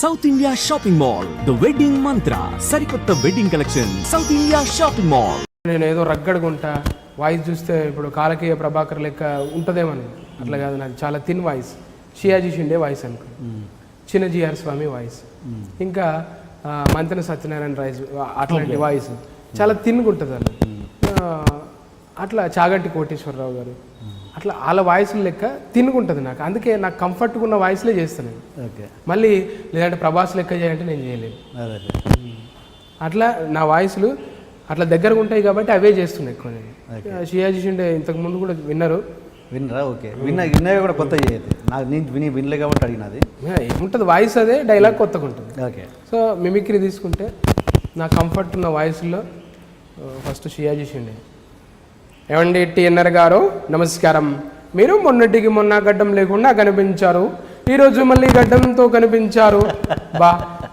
South India shopping mall the wedding mantra సరికొత్త wedding collection south India shopping mall నేను ఏదో రగ్గడుగుంటా voice చూస్తే ఇప్పుడు కాలకీయ ప్రభాకర్ లెక్క ఉంటుందేమని. అట్లా కాదు నాకు చాలా thin voice Sayaji Shinde voice అనుకో. చిన్న జిఆర్ స్వామి వాయిస్ ఇంకా మంతెన సత్యనారాయణ రాయిస్ అట్లాంటి వాయిస్ చాలా థిన్గా ఉంటుంది అన్న అట్లా చాగంటి కోటేశ్వరరావు గారు. అట్లా వాళ్ళ వాయిస్ లెక్క థిన్గా ఉంటుంది నాకు. అందుకే నాకు కంఫర్ట్గా ఉన్న వాయిస్లే చేస్తాను ఓకే. మళ్ళీ లేదంటే ప్రభాస్ లెక్క చేయాలంటే నేను చేయలేను అట్లా నా వాయిస్లు అట్లా దగ్గరగా ఉంటాయి కాబట్టి అవే చేస్తున్నాయి ఎక్కువ నేను. షియాజీ షిండే ఇంతకు ముందు కూడా విన్నారు. విన్నరా? ఓకే. విన్న విన్నవి కూడా కొత్త చేయదు నాకు నేను విని వినలే కాబట్టి అడిగినది ఏముంటుంది వాయిస్ అదే డైలాగ్ కొత్తగా ఉంటుంది. ఓకే. సో మిమిక్రీ తీసుకుంటే నా కంఫర్ట్ ఉన్న వాయిస్లో ఫస్ట్ షియాజీ షిండే. ఏమండి టిఎన్ఆర్ గారు? నమస్కారం. మీరు మొన్నటికి మొన్న గడ్డం లేకుండా కనిపించారు. ఈరోజు మళ్ళీ గడ్డంతో కనిపించారు. బా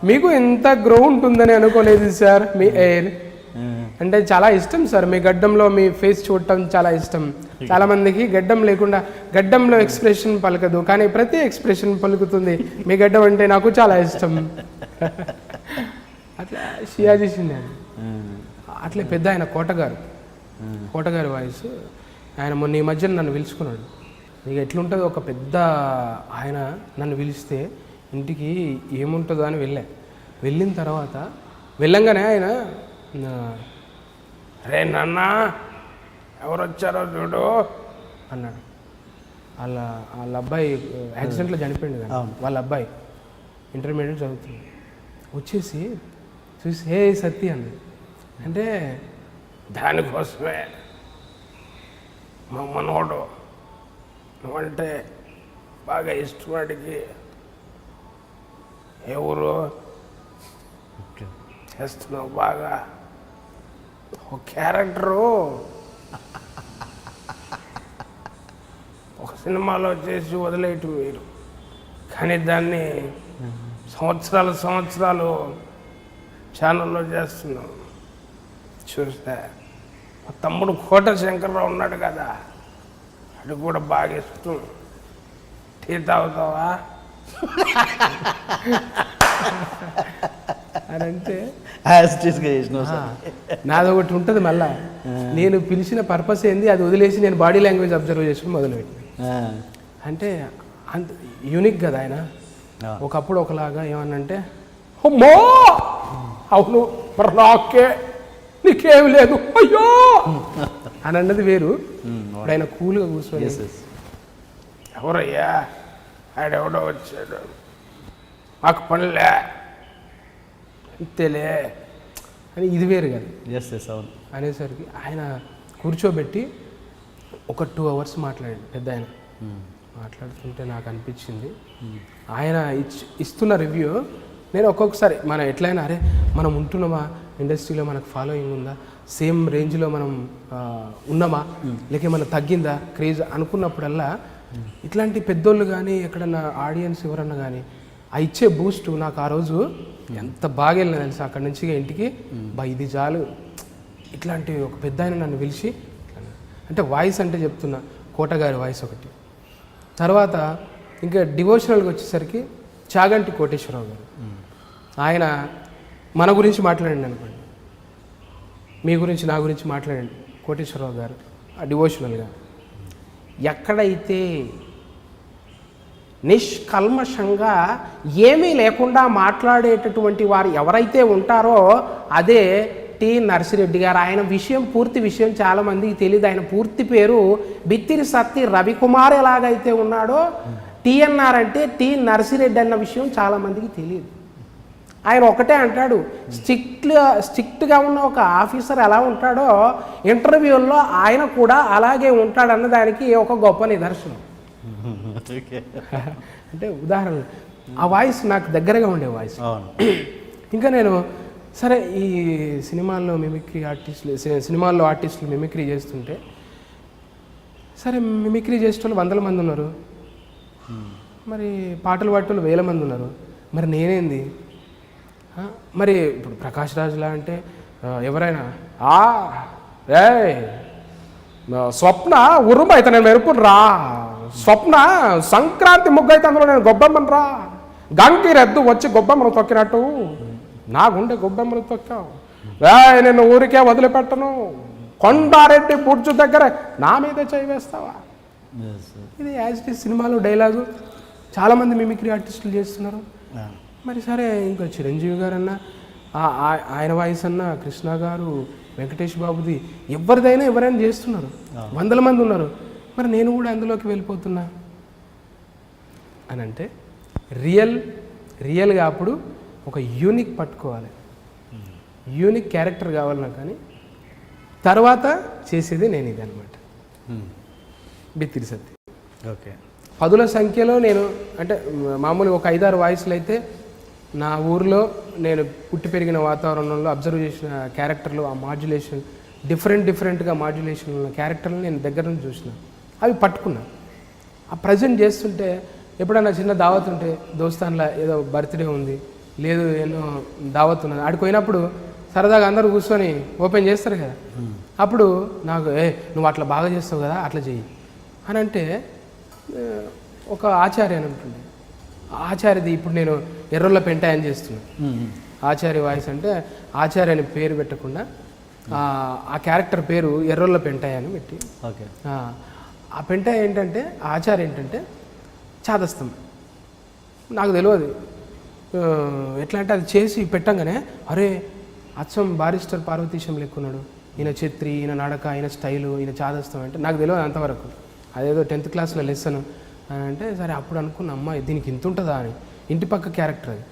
మీకు ఎంత గ్రో ఉంటుందని అనుకోలేదు సార్ మీ ఎయిర్. అంటే చాలా ఇష్టం సార్ మీ గడ్డంలో మీ ఫేస్ చూడటం చాలా ఇష్టం. చాలా మందికి గడ్డం లేకుండా గడ్డంలో ఎక్స్ప్రెషన్ పలకదు కానీ ప్రతి ఎక్స్ప్రెషన్ పలుకుతుంది. మీ గడ్డం అంటే నాకు చాలా ఇష్టం. అట్లా షియాజీ షిండే అట్లే పెద్ద ఆయన కోటగారు. కోటగారి వాయిస్. ఆయన మొన్న ఈ మధ్యన నన్ను పిలుచుకున్నాడు. ఇక ఎట్లుంటుంది ఒక పెద్ద ఆయన నన్ను పిలిస్తే ఇంటికి ఏముంటుందో అని వెళ్ళా. వెళ్ళిన తర్వాత వెళ్ళంగానే ఆయన రే నాన్న ఎవరు వచ్చారో చూడు అన్నాడు. వాళ్ళ వాళ్ళ అబ్బాయి యాక్సిడెంట్లో చనిపోయింది కదా. వాళ్ళ అబ్బాయి ఇంటర్మీడియట్ చదువుతుంది. వచ్చేసి చూసి హే సత్తి అన్నది అంటే దానికోసమే. మా మనోడు నువ్వంటే బాగా ఇష్టవాడికి ఎవరు చేస్తున్నావు బాగా. ఒక క్యారెక్టరు. ఒక సినిమాలో చేసి వదిలేయటం మీరు కానీ దాన్ని సంవత్సరాలు సంవత్సరాలు ఛానల్లో చేస్తున్నాం. చూస్తే మా తమ్ముడు కోట శంకర్రావు ఉన్నాడు కదా అది కూడా బాగా ఇష్టం టీ తాగుతావా? అని అంటే నాది ఒకటి ఉంటుంది మళ్ళా. నేను పిలిచిన పర్పస్ ఏంది? అది వదిలేసి నేను బాడీ లాంగ్వేజ్ అబ్జర్వ్ చేసుకుని మొదలుపెట్టి అంటే అంత యూనిక్ కదా ఆయన. ఒకప్పుడు ఒకలాగా ఏమన్నంటే అమ్మో! అవును మరి నాకే నీకేమి లేదు. అయ్యో! అని అన్నది వేరు. ఇప్పుడు ఆయన కూల్గా కూర్చొని yes, yes. ఎవరయ్యా? ఆడెవడో వచ్చాడు. మాకు పనిలే. అంతేలే. అని ఇది వేరు కదా. ఎస్ ఎస్ అవును. అనేసరికి ఆయన కూర్చోబెట్టి ఒక టూ అవర్స్ మాట్లాడాడు. పెద్ద ఆయన. మాట్లాడుతుంటే నాకు అనిపించింది. ఆయన ఇచ్ ఇస్తున్న రివ్యూ నేను ఒక్కొక్కసారి మనం ఎట్లయినా అరే మనం ఉంటున్నామా? ఇండస్ట్రీలో మనకు ఫాలోయింగ్ ఉందా? సేమ్ రేంజ్లో మనం ఉన్నామా? లేక ఏమైనా తగ్గిందా? క్రేజ్ అనుకున్నప్పుడల్లా ఇట్లాంటి పెద్దోళ్ళు కానీ ఎక్కడన్నా ఆడియన్స్ ఎవరన్నా కానీ ఆ ఇచ్చే బూస్ట్ నాకు ఆ రోజు ఎంత బాగా వెళ్ళిన తెలుసా? అక్కడి నుంచి ఇంటికి బా ఇది చాలు. ఇట్లాంటి ఒక పెద్ద ఆయన నన్ను పిలిచి. అంటే వాయిస్ అంటే చెప్తున్నా కోటగారి వాయిస్ ఒకటి. తర్వాత ఇంకా డివోషనల్గా వచ్చేసరికి చాగంటి కోటేశ్వరరావు గారు. ఆయన మన గురించి మాట్లాడండి అనుకోండి. మీ గురించి నా గురించి మాట్లాడండి. కోటేశ్వరరావు గారు ఆ డివోషనల్గా. ఎక్కడైతే నిష్కల్మషంగా ఏమీ లేకుండా మాట్లాడేటటువంటి వారు ఎవరైతే ఉంటారో అదే టి. నర్సిరెడ్డి గారు. ఆయన విషయం పూర్తి విషయం చాలామందికి తెలియదు ఆయన పూర్తి పేరు బిత్తిరి సత్తి రవికుమార్ ఎలాగైతే ఉన్నాడో టిఎన్ఆర్ అంటే టి. నర్సిరెడ్డి అన్న విషయం చాలామందికి తెలియదు ఆయన ఒకటే అంటాడు స్ట్రిక్ట్ స్ట్రిక్ట్గా ఉన్న ఒక ఆఫీసర్ ఎలా ఉంటాడో ఇంటర్వ్యూల్లో ఆయన కూడా అలాగే ఉంటాడన్న దానికి ఒక గొప్ప నిదర్శనం. అంటే ఉదాహరణ ఆ వాయిస్ నాకు దగ్గరగా ఉండే వాయిస్. ఇంకా నేను సరే ఈ సినిమాల్లో మిమిక్రీ ఆర్టిస్టులు సినిమాల్లో ఆర్టిస్టులు మిమిక్రీ చేస్తుంటే సరే మిమిక్రీ చేసేటోళ్ళు వందల మంది ఉన్నారు. మరి పాటలు పాడేటోళ్ళు వేల మంది ఉన్నారు. మరి నేనేంది? మరి ఇప్పుడు ప్రకాష్ రాజులా అంటే ఎవరైనా ఆ రే స్వప్న ఉరుము అయితే నేను మెరుపును రా. స్వప్న సంక్రాంతి ముగ్గు అయితే అందులో నేను గొబ్బమ్మని రా. గంగిరెద్దు వచ్చి గొబ్బెమ్మను తొక్కినట్టు. నా గుండె గొబ్బెమ్మను తొక్కావు. ఏయ్, నిన్ను ఊరికే వదిలిపెట్టను. కొండారెడ్డి బుడ్జు దగ్గర నా మీద చేయి వేస్తావా? ఇది యాజ్ ఇట్ సినిమాలో డైలాగు. చాలామంది మిమిక్రీ ఆర్టిస్టులు చేస్తున్నారు. మరి సరే ఇంకా చిరంజీవి గారు అన్న ఆ- ఆ- ఆయన వాయిస్ అన్న కృష్ణ గారు వెంకటేష్ బాబుది ఎవరిదైనా ఎవరైనా చేస్తున్నారు. వందల మంది ఉన్నారు. మరి నేను కూడా అందులోకి వెళ్ళిపోతున్నా. అని అంటే రియల్ రియల్గా అప్పుడు ఒక యూనిక్ పట్టుకోవాలి. యూనిక్ క్యారెక్టర్ కావాలి నాకు కానీ తర్వాత చేసేది నేను ఇది అనమాట బిత్తిరి సత్తి ఓకే. పదుల సంఖ్యలో నేను అంటే మామూలుగా ఒక ఐదారు వాయిస్లు అయితే నా ఊర్లో నేను పుట్టి పెరిగిన వాతావరణంలో అబ్జర్వ్ చేసిన క్యారెక్టర్లు ఆ మాడ్యులేషన్ డిఫరెంట్ డిఫరెంట్గా మాడ్యులేషన్ ఉన్న క్యారెక్టర్లు నేను దగ్గర నుంచి చూసిన. అవి పట్టుకున్నా. ఆ ప్రజెంట్ చేస్తుంటే ఎప్పుడన్నా చిన్న దావత్ ఉంటే దోస్తాన్లా ఏదో బర్త్డే ఉంది లేదు ఎన్నో దావత్ ఉన్నది ఆడికి పోయినప్పుడు సరదాగా అందరూ కూర్చొని ఓపెన్ చేస్తారు కదా. అప్పుడు నాకు ఏ నువ్వు అట్లా బాగా చేస్తావు కదా అట్లా చెయ్యి. అని అంటే ఒక ఆచార్య అని ఉంటుంది. ఆచార్యది ఇప్పుడు నేను ఎర్రొల్ల పెంటాయని చేస్తున్నాను ఆచార్య వాయిస్ అంటే ఆచార్య అని పేరు పెట్టకుండా ఆ, క్యారెక్టర్ పేరు ఎర్రొల్ల పెంటాయ అని పెట్టి. ఓకే. ఆ, ఆ పెంట ఏంటంటే ఆ ఆచారం ఏంటంటే చాదస్తం. నాకు తెలియదు ఎట్లా అంటే అది చేసి పెట్టంగానే అరే అచ్చం బారిస్టర్ పార్వతీశం లెక్కున్నాడు. ఈయన ఛత్రి ఈయన నడక ఈయన స్టైలు ఈయన చాదస్తం అంటే నాకు తెలియదు అంతవరకు. అదేదో టెన్త్ క్లాస్లో లెసన్. అని అంటే సరే అప్పుడు అనుకున్న అమ్మ దీనికి ఇంత ఉంటుందా అని. ఇంటి పక్క క్యారెక్టర్ అది.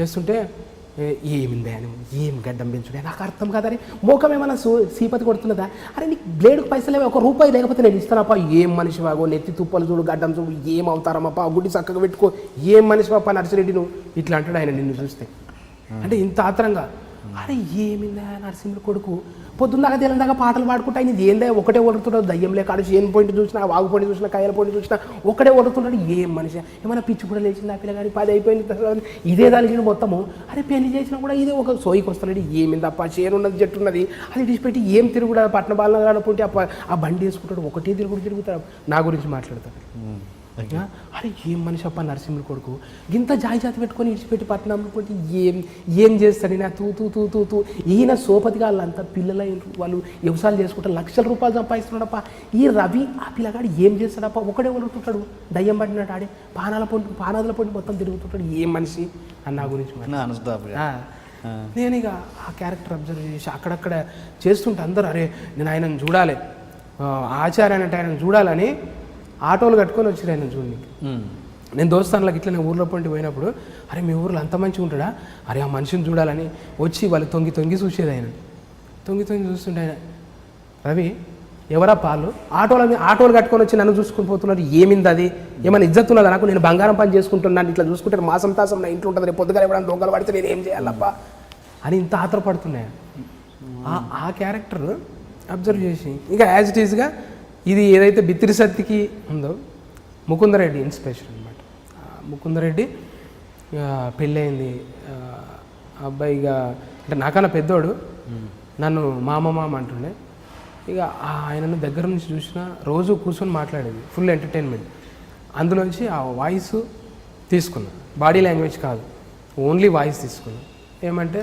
చేస్తుంటే ఏ, ఏమిందే అని ఏం గడ్డం పెంచుడే నాకు అర్థం కాదని మోకం ఏమైనా సూ సీపతి కొడుతున్నదా? అరే నీకు బ్లేడ్కి పైసలు ఏమో ఒక రూపాయి లేకపోతే నేను ఇస్తానప్ప. ఏం మనిషి బాగో నెత్తి తుప్పలు చూడు గడ్డం చూడు ఏం అవుతారమ్మప్ప గుడి చక్కగా పెట్టుకో. ఏం మనిషి పాప నర్సిరెడ్డి నువ్వు. ఇట్లా అంటాడు ఆయన నిన్ను చూస్తే. అంటే ఇంత ఆత్రంగా. అరే ఏమిందా నరసింహుడు కొడుకు? పొద్దున్నగా తెలందాక పాటలు పాడుకుంటా ఆయన ఏందా ఒకటే ఒడుతున్నాడు దయ్యం లేక చేను పాయింట్ చూసినా వాగు పాయింట్ చూసినా కాయల పాయింట్ చూసినా ఒకటే వడుతున్నాడు ఏం మనిషి? ఏమైనా పిచ్చి కూడా లేచిందా ఆ పిల్లగాడి పది అయిపోయింది తర్వాత ఇదే దానికి మొత్తము. అరే పెళ్ళి చేసినా కూడా ఇదే ఒక సోయికి వస్తున్నాడు ఏమింది అప్ప? చేను ఉన్నది జట్టు ఉన్నది. అది విడిచిపెట్టి ఏం తిరుగుడా? పట్టణ బాలన కానుకుంటే అప్ప ఆ బండి వేసుకుంటాడు. ఒకటే తిరుగుడు తిరుగుతాడు. నా గురించి మాట్లాడతాడు. అరే ఏం మనిషి అప్ప నరసింహుడు కొడుకు? ఇంత జాయి జాతి పెట్టుకొని ఇడిచిపెట్టి పట్నం అనుకుంటే ఏం ఏం చేస్తాడు నా తూ తూ తూ తూ తూ. ఈయన సోపతి వాళ్ళంతా పిల్లల వాళ్ళు వ్యవసాయాలు చేసుకుంటే లక్షల రూపాయలు సంపాదిస్తున్నాడప్ప ఈ రవి ఆ పిల్లగాడు ఏం చేస్తాడప్ప ఒకడే వదులుతుంటాడు. దయ్యం పట్టినట్టు ఆడే. పానాల పొండి పానాదుల పొండి మొత్తం తిరుగుతుంటాడు. ఏం మనిషి? అని నా గురించి. నేను ఇక ఆ క్యారెక్టర్ అబ్జర్వ్ చేసి అక్కడక్కడ చేస్తుంటే అందరూ అరే నేను ఆయనను చూడాలి. ఆచార్య అంటే ఆయనను చూడాలని ఆటోలు కట్టుకొని వచ్చారు ఆయన చూడడానికి నేను దోస్తానులకు ఇట్లా నేను ఊర్లో పండి పోయినప్పుడు అరే మీ ఊర్లో అంత మంచిగా ఉంటాడా? అరే ఆ మనిషిని చూడాలని వచ్చి వాళ్ళు తొంగి తొంగి చూసేది ఆయన. తొంగి తొంగి చూస్తుంటే ఆయన. రవి ఎవరా పాలు? ఆటోల మీ- ఆటోలు కట్టుకొని వచ్చి నన్ను చూసుకుని పోతున్నారు. ఏమింది అది? ఏమైనా ఇజ్జత్ ఉన్నదా నాకు? నేను బంగారం పని చేసుకుంటున్నాను ఇట్లా చూసుకుంటే మాసం తాసం నా ఇంట్లో ఉంటుంది. రేపు పొద్దుగా ఎవరైనా దొంగలు పడితే నేను ఏం చేయాలప్పా అని ఇంత ఆత్రపడుతున్నాయి. ఆ- ఆ క్యారెక్టర్ అబ్జర్వ్ చేసి ఇంకా యాజ్ ఇట్ ఈస్గా ఇది ఏదైతే బిత్తిరి సత్తికి ఉందో ముకుందరెడ్డి ఇన్స్పిరేషన్ అనమాట ముకుందరెడ్డి పెళ్ళయింది ఆ, ఆ అబ్బాయి ఇక అంటే నాకన్నా పెద్దోడు. నన్ను మామ మామ అంటుండే. ఇక ఆయనను దగ్గర నుంచి చూసిన రోజు కూర్చొని మాట్లాడేది ఫుల్ ఎంటర్టైన్మెంట్ అందులోంచి ఆ వాయిస్ తీసుకున్నా. బాడీ లాంగ్వేజ్ కాదు ఓన్లీ వాయిస్ తీసుకున్నా. ఏమంటే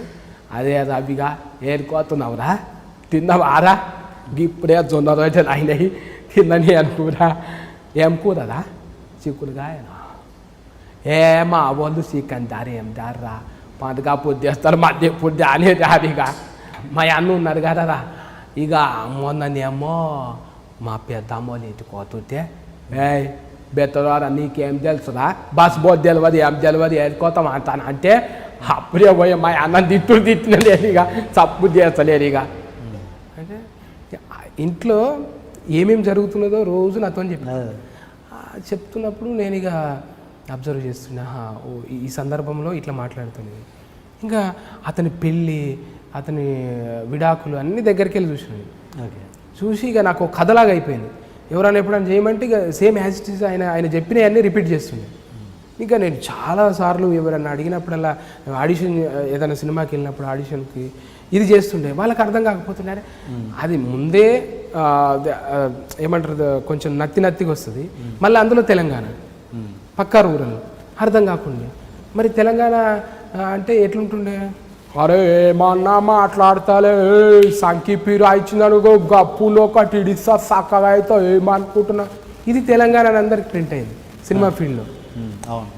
అదే అది అవిగా ఏరుకోతున్నావురా? తిన్నావారా? ఇప్పుడే జొన్న రోజులు అయినాయి. తిన్నని అనుకురా ఏం కూరదా చిక్కుడుగాయనా ఏ మా వాళ్ళు చికెన్ దారి ఏం దారా పండుగ పూర్తి చేస్తారు మధ్య పొద్దు అనే దారిగా మా అన్న ఉన్నారు కదా ఇక మొన్ననేమో మా పెద్దమ్మోని కోతుంటే ఏ బెత్తరారా నీకేం తెలుసురా బస్ బోత్ తెలియదు ఏం తెలియదు ఎత్తుకోతాం అంటాను అంటే అప్పుడే పోయి మా అన్న తిట్టుడు తిట్టిన లేదు ఇక చప్పు చేస్తలేరు ఇక అంటే ఇంట్లో ఏమేమి జరుగుతున్నదో రోజు నాతో చెప్పి. ఆ, చెప్తున్నప్పుడు నేను ఇక అబ్జర్వ్ చేస్తున్నా ఓ ఈ- సందర్భంలో ఇట్లా మాట్లాడుతుంది. ఇంకా అతని పెళ్ళి అతని విడాకులు అన్ని దగ్గరికి వెళ్ళి చూసినాను చూసి ఇక నాకు కథలాగా అయిపోయింది. ఎవరైనా ఎప్పుడైనా చేయమంటే ఇక సేమ్ యాజ్ ఇట్ ఈస్ ఆయన ఆయన చెప్పినవన్నీ రిపీట్ చేస్తుండే. ఇంకా నేను చాలా సార్లు ఎవరైనా అడిగినప్పుడల్లా ఆడిషన్ ఏదైనా సినిమాకి వెళ్ళినప్పుడు ఆడిషన్కి ఇది చేస్తుండే. వాళ్ళకి అర్థం కాకపోతుండే అది ముందే ఏమంటారు కొంచెం నత్తి నత్తిగా వస్తుంది. మళ్ళీ అందులో తెలంగాణ. పక్కా రూరల్. అర్థం కాకుండా. మరి తెలంగాణ అంటే ఎట్లుంటుండే? అరే ఏమన్నా మాట్లాడతాలే. సంకి పీరు ఇచ్చిందనుకో గప్పులో ఒకటి ఇడిస్తా చక్కగా అయితే ఏమనుకుంటున్నా? ఇది తెలంగాణ అని అందరికి ప్రింట్ అయింది సినిమా ఫీల్డ్లో.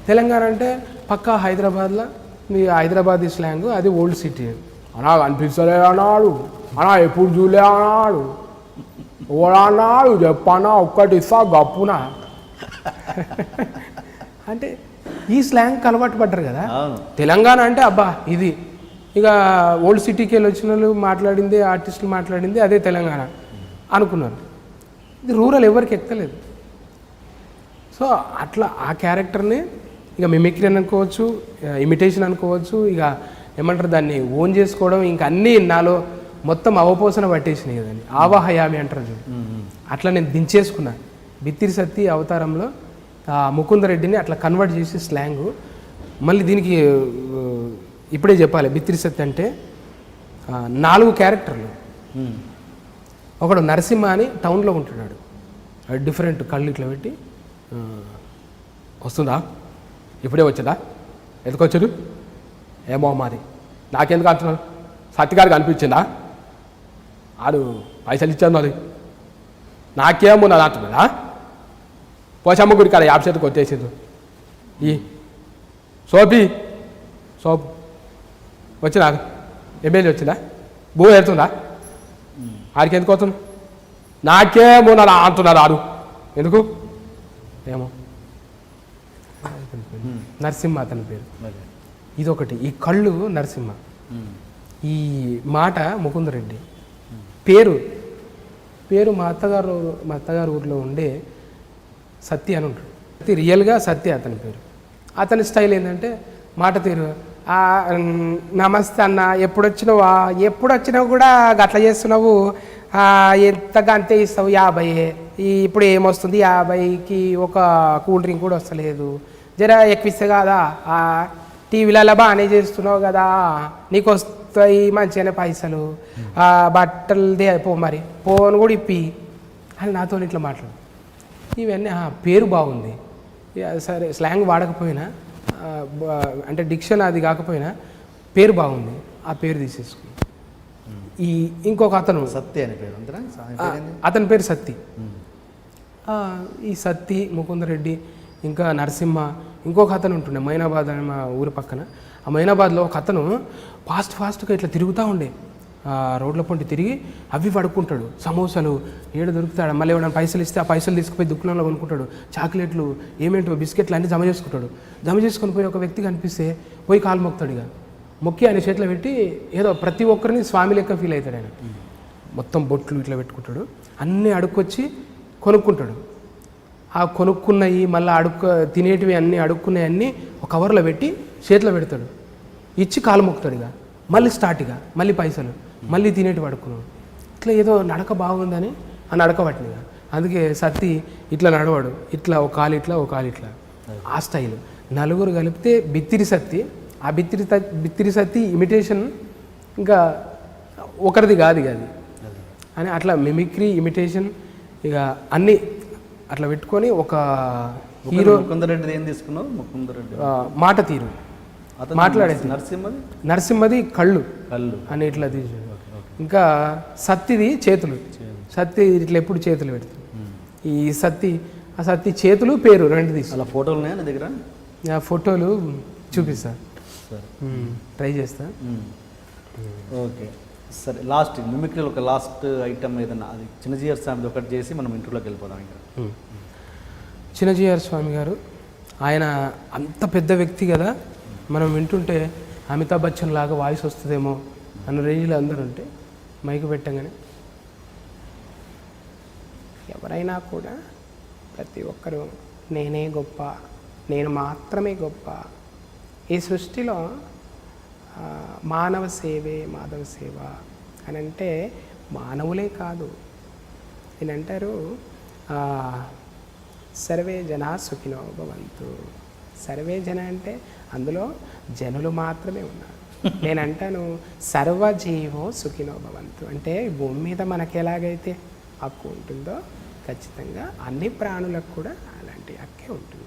తెలంగాణ అంటే పక్కా హైదరాబాద్లో మీ హైదరాబాదీ స్లాంగ్ అది ఓల్డ్ సిటీ. అనా అనిపిస్తలే అన్నాడు. అనా ఎప్పుడు చూలే అన్నాడు. ఓడా అన్నాడు చెప్పన్నా ఒక్కటి ఇస్తా గప్పునా. అంటే ఈ స్లాంగ్ అలవాటు పడ్డారు కదా. తెలంగాణ అంటే అబ్బా ఇది. ఇక ఓల్డ్ సిటీకి వెళ్ళి వచ్చిన వాళ్ళు మాట్లాడింది ఆర్టిస్టులు మాట్లాడింది అదే తెలంగాణ అనుకున్నారు. ఇది రూరల్ ఎవరికి ఎక్కలేదు. సో అట్లా ఆ క్యారెక్టర్ని ఇక మిమిక్రీ అనుకోవచ్చు ఇమిటేషన్ అనుకోవచ్చు ఇక ఏమంటారు దాన్ని ఓన్ చేసుకోవడం ఇంకా అన్నీ నాలో మొత్తం అవపోసన పట్టేసినాయి కదండి. ఆవాహయామి అంటారు చూడు. అట్లా నేను దించేసుకున్నా. బిత్తిరి సత్తి అవతారంలో ఆ ముకుందరెడ్డిని అట్లా కన్వర్ట్ చేసి స్లాంగ్ మళ్ళీ దీనికి ఇప్పుడే చెప్పాలి బిత్తిరి సత్తి అంటే నాలుగు క్యారెక్టర్లు ఒకడు నరసింహ అని టౌన్లో ఉంటున్నాడు. డిఫరెంట్ కళ్ళు ఇట్లా పెట్టి వస్తుందా? ఇప్పుడే వచ్చిందా? ఎందుకు వచ్చాడు ఏమో మరి నాకెందుకు అంటున్నాను సత్యగారికి అనిపించిందా? ఆడు పైసలు ఇచ్చాను అది. నాకేమో నాది అంటున్నాడా పోచమ్మ గుడి కాడ యాప్ చేతికి వచ్చేసింది ఈ సోపి సోపు వచ్చినా ఎమ్మెల్యే వచ్చిందా? భూ వెళ్తుందా ఆడికి ఎందుకు వస్తుంది నాకేమో నా అంటున్నారు ఆడు? ఎందుకు? ఏమో. నరసింహ అతని పేరు. ఇదొకటి. ఈ కళ్ళు నరసింహ. ఈ మాట ముకుందరెడ్డి. పేరు పేరు మా అత్తగారు మా అత్తగారు ఊర్లో ఉండే సత్య అని ఉంటాడు. సత్య రియల్గా సత్య అతని పేరు. అతని స్టైల్ ఏంటంటే మాట తీరు నమస్తే అన్న ఎప్పుడు వచ్చినావా ఎప్పుడు వచ్చినావు కూడా అట్లా చేస్తున్నావు? ఎంతగా అంతే ఇస్తావు? యాభై ఇప్పుడు ఏమొస్తుంది? యాభైకి ఒక కూల్ డ్రింక్ కూడా వస్తలేదు. జర ఎక్కువ ఇస్తే కాదా? ఆ, టీవీలలో బాగానే చేస్తున్నావు కదా? నీకు వస్తాయి మంచిగానే పైసలు ఆ, బట్టలదే పో మరి పోను కూడా ఇప్పి. అని నాతో ఇట్లా మాట్లాడు. ఇవన్నీ ఆ, పేరు బాగుంది. సరే స్లాంగ్ వాడకపోయినా అంటే డిక్షన్ అది కాకపోయినా పేరు బాగుంది. ఆ పేరు తీసేసుకుని ఈ ఇంకొక అతను. సత్య అని పేరు అంతేనా పేరు సత్తి. ఈ సత్తి ముకుందరెడ్డి ఇంకా నరసింహ ఇంకొక అతను ఉంటుండే మైనాబాద్ అని మా ఊరి పక్కన. ఆ మైనాబాద్లో ఒక అతను ఫాస్ట్ ఫాస్ట్గా ఇట్లా తిరుగుతూ ఉండే. రోడ్ల పొంటి తిరిగి అవి పడుకుంటాడు. సమోసాలు ఏడు దొరుకుతాడు? మళ్ళీ ఏమైనా పైసలు ఇస్తే ఆ పైసలు తీసుకుపోయి దుకాణంలో కొనుక్కుంటాడు. చాక్లెట్లు ఏమేంటో బిస్కెట్లు అన్నీ జమ చేసుకుంటాడు. జమ చేసుకొని పోయి ఒక వ్యక్తి కనిపిస్తే పోయి కాలు మొక్కుతాడు ఇక. మొక్కి ఆయన చేతిలో పెట్టి ఏదో ప్రతి ఒక్కరిని స్వామి లెక్క ఫీల్ అవుతాడు ఆయన. మొత్తం బొట్లు ఇట్లా పెట్టుకుంటాడు. అన్నీ అడుక్కొచ్చి కొనుక్కుంటాడు. ఆ కొనుక్కున్నవి మళ్ళీ అడుక్కు తినేటివి అన్నీ అడుక్కున్నవి అన్నీ ఒక కవర్లో పెట్టి చేతిలో పెడతాడు. ఇచ్చి కాలు మొక్కుతాడు ఇక మళ్ళీ స్టార్ట్ ఇక. మళ్ళీ పైసలు. మళ్ళీ తినేటివి అడుక్కున్నాడు. ఇట్లా ఏదో నడక బాగుందని ఆ నడక ఇక. అందుకే సత్తి ఇట్లా నడవాడు. ఇట్లా ఒక కాలు ఇట్లా ఒక కాలు ఇట్లా. ఆ స్టైల్. నలుగురు కలిపితే బిత్తిరి సత్తి. ఆ బిత్తిరి బిత్తిరి సత్తి ఇమిటేషన్ ఇంకా ఒకరిది కాదు ఇక అది. అని అట్లా మిమిక్రీ ఇమిటేషన్ ఇక అన్నీ అట్లా పెట్టుకొని ఒక హీరో ముకుందరెడ్డి ఏం తీసుకున్నావు? ముకుందరెడ్డి. మాట తీరు. మాట్లాడేది. నరసింహది? నరసింహది కళ్ళు. కళ్ళు. అని ఇట్లా తీసి ఇంకా సత్తిది చేతులు. సత్తి ఇట్లా ఎప్పుడు చేతులు పెడుతుంది ఈ సత్తి ఆ సత్తి చేతులు పేరు రెండు తీసి. అలా ఫోటోలు ఉన్నాయా నీ దగ్గర? ఆ ఫోటోలు చూపిస్తా. ట్రై చేస్తా. ఓకే. సరే లాస్ట్ మిమిక్రీలో ఒక లాస్ట్ ఐటమ్ ఏదన్నా అది చిన్నజీఆర్ స్వామిది ఒకటి చేసి మనం ఇంటర్లోకి వెళ్ళిపోదాం ఇంకా. చిన్నజీఆర్ స్వామి గారు ఆయన అంత పెద్ద వ్యక్తి కదా మనం వింటుంటే అమితాబ్ బచ్చన్ లాగా వాయిస్ వస్తుందేమో అన్న రేంజ్లో అందరూ ఉంటే మైకు పెట్టగానే. ఎవరైనా కూడా ప్రతి ఒక్కరూ నేనే గొప్ప నేను మాత్రమే గొప్ప. ఈ సృష్టిలో మానవ సేవే మాధవ సేవ అని అంటే మానవులే కాదు. అని సర్వే జనా సుఖినో భవంతు. సర్వే జన అంటే అందులో జనులు మాత్రమే ఉన్నారు. నేనంటాను సర్వజీవో సుఖినో భవంతు. అంటే భూమి మీద మనకి ఎలాగైతే హక్కు ఉంటుందో ఖచ్చితంగా అన్ని ప్రాణులకు కూడా అలాంటి హక్కే ఉంటుంది.